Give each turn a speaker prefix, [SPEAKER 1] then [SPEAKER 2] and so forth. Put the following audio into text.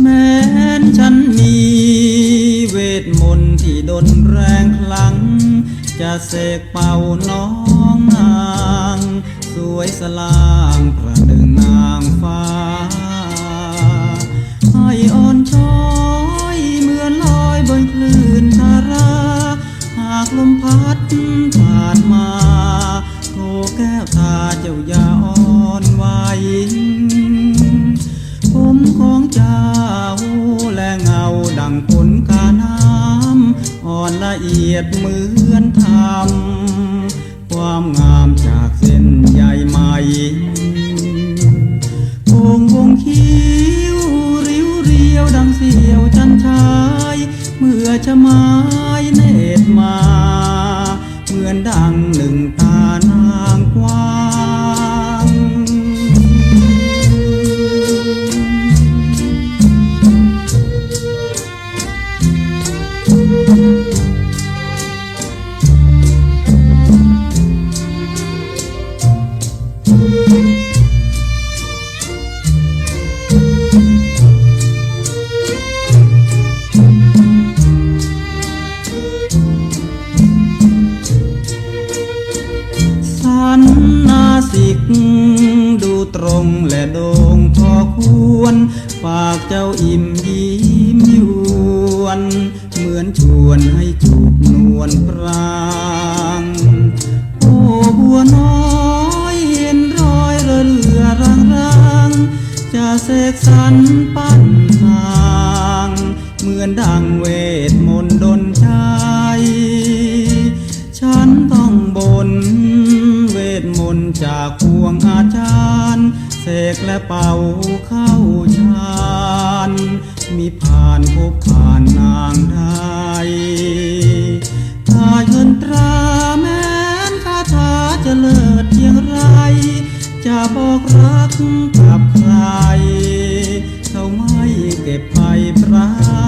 [SPEAKER 1] แม้นฉันมีเวทมนต์ที่ดนแรงคลัง จะเสกเป่าน้องนาง สวยสลางประหนึ่งนางฟ้า ดผ่านมาโทแก้วตาเจ้าอย่าอ่อนไหวผมของเจ้าและเงาดังผลกาน้ำอ่อนละเอียดเหมือนทำ เหมือนดังหนึ่งตานางกวาง ดูตรงและโด่งพอควร ปากเจ้าอิ่มยิ้มยวน เหมือนชวนให้จูบนวลปราง โอ้บัวน้อยเห็นรอยเรือรือรางรางจะเสกสรรปั้นทาง เหมือนดังเวทมนต์ดน นต์จากพวงอาจารย์เสกและเป่าเข้าฌานมีผ่านพบผ่านนางไทยถ้าเงินตราแม้นคาถาจะเลิศเพียงไร จะบอกรักกับใคร เขาไม่เก็บไปปรา